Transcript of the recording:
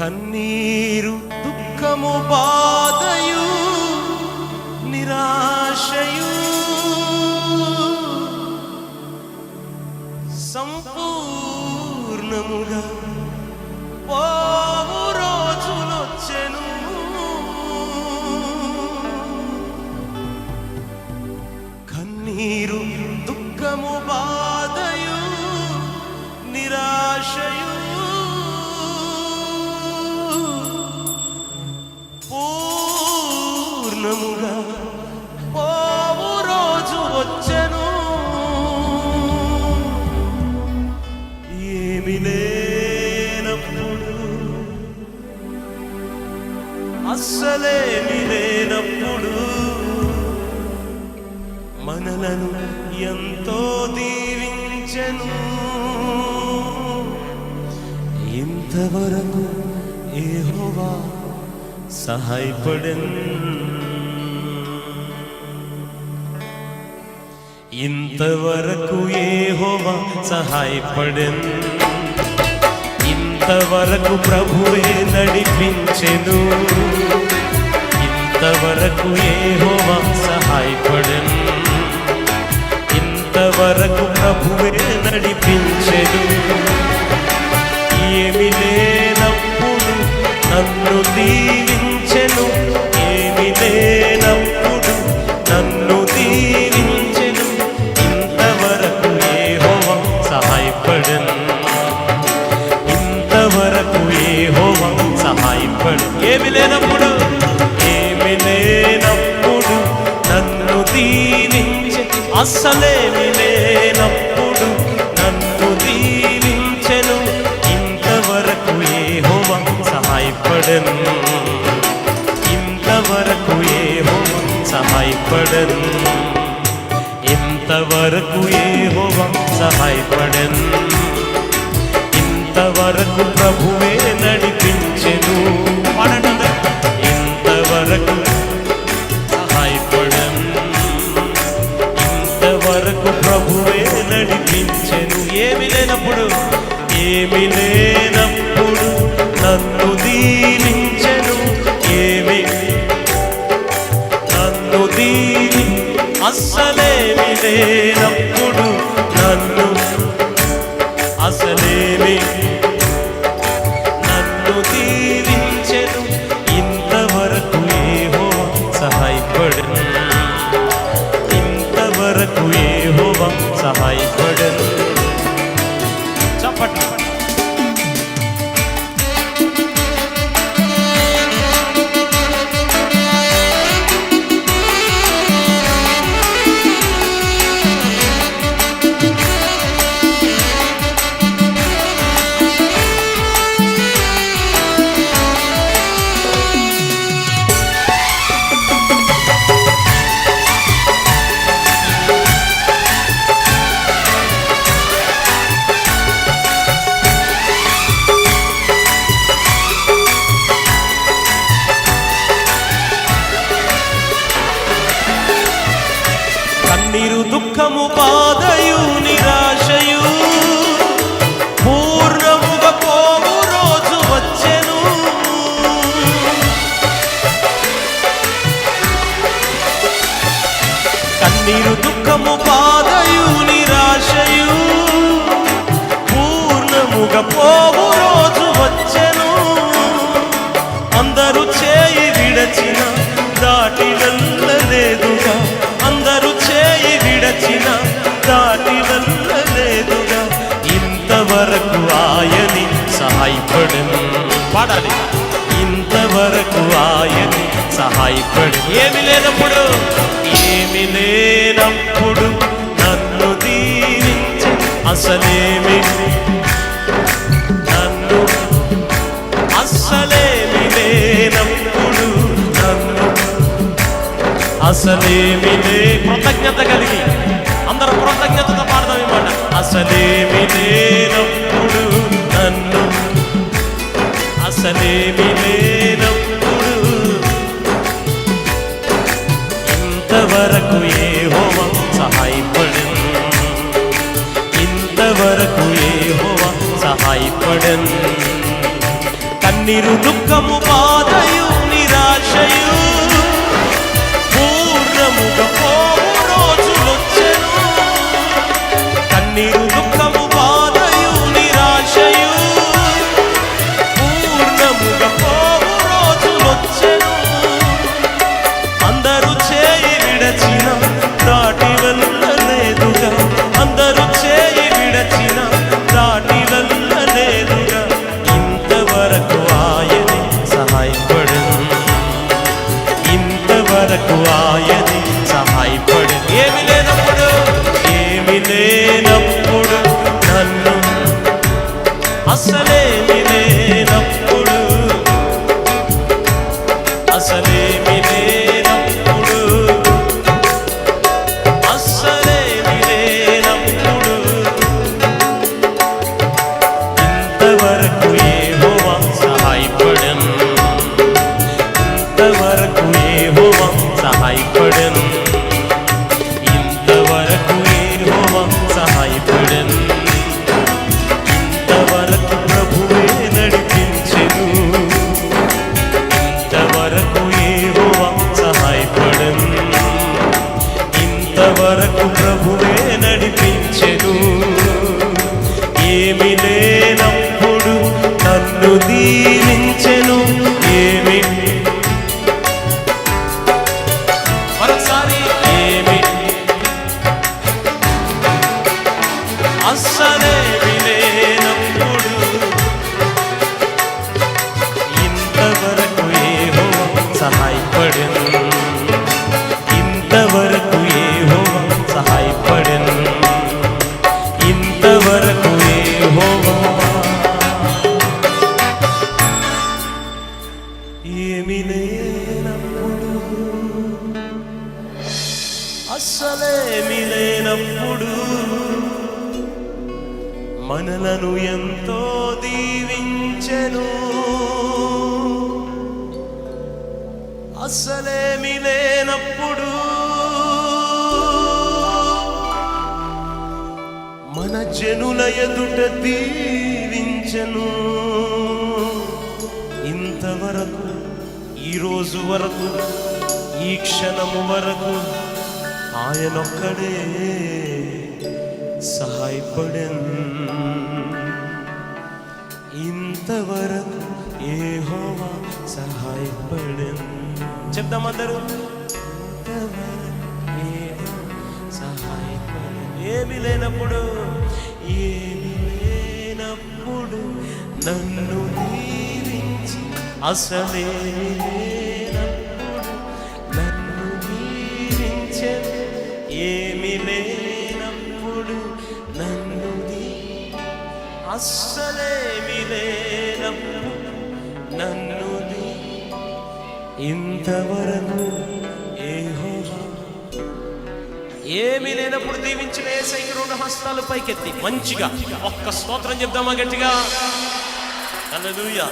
కన్నీరు దుఃఖము బాధయు నిరాశయు. సంపూర్ణముగా పోవు రోజులొచ్చెను. కన్నీరు దుఃఖము బాధ అస్సలేమి లేనప్పుడు మనలను ఎంతో దీవించెను. ఇంతవరకు ఏహోవా సహాయపడెన్. ఇంతవరకు ఏహోవా సహాయపడెన్. ఇంతవరకు ప్రభువే నడిపించెను. ఇంతవరకు దేహోమ సహాయపడను. ఇంతవరకు ప్రభువే నడిపించెను. ఏమి లేనప్పుడు నన్ను దీవించెను. అస్సలేమి లేనప్పుడు నన్ను దీవించెను. ఇంతవరకు ఏ ఏహోవా సహాయపడను. ఇంతవరకు ఏ ఏహోవా సహాయపడను. ఇంతవరకు ఏ ఏహోవా సహాయపడను. ఇంతవరకు ప్రభువే నడిపించెను. ఇంతవరకు ప్రభువే నడిపించెను. ఏమి లేనప్పుడు ఏమి లేనప్పుడు నన్ను దీవించెను. ఏమి నన్ను దీని అస్సలేమి లేనప్పుడు నన్ను అసలేమి పూర్ణముగా పోవు రోజు వచ్చెను. అందరూ చేయి విడచిన దాటి వెళ్ళలేదుగా అందరూ చేయి విడచిన దాటి వెళ్ళలేదుగా ఇంతవరకు ఆయని సహాయపడను. పాడాలి. ఇంతవరకు ఆయని సహాయపడు ఏమి లేనప్పుడు. ఏమి లేనప్పుడు నన్ను దీవించ. అసలేమి అసలేమి లే కృతజ్ఞత కలిగి. అందరూ కృతజ్ఞతతో పాడదాం మాట. అసలేమి లేనప్పుడు నన్ను అసలేమి లేనప్పుడు ఇంతవరకు ఏహోవ సహాయపడను. ఇంతవరకు ఏహోవ సహాయపడను. కన్నీరు దుఃఖము బాధయు వరకు ఆయనే. ఇంతవరకు ప్రభువే నడిపించెను. ఏమి లేనప్పుడు నన్ను దీవించెను. ఏమి మరొకసారి ఏమి అస్సలే మనలను ఎంతో దీవించెను. అసలేమి లేనప్పుడు మన జనుల ఎదుట దీవించను. ఇంతవరకు ఈరోజు వరకు ఈ క్షణము వరకు ఆయనొక్కడే. సహాయపడెన్ ఇంతవరకు ఏహోవా సహాయపడెన్ చెప్దాం అందరూ. ఏమి లేనప్పుడు. ఏమి లేనప్పుడు నన్ను దీవించి అసలేమి అస్సలేమి లేనప్పుడు నన్ను ఇంతవరకు ఏహోవా. ఏమీ లేనప్పుడు దీవించిన ఏసైకి రెండు హస్తాలు పైకెత్తి మంచిగా ఒక్క స్తోత్రం చెప్దామా గట్టిగా? హల్లెలూయా.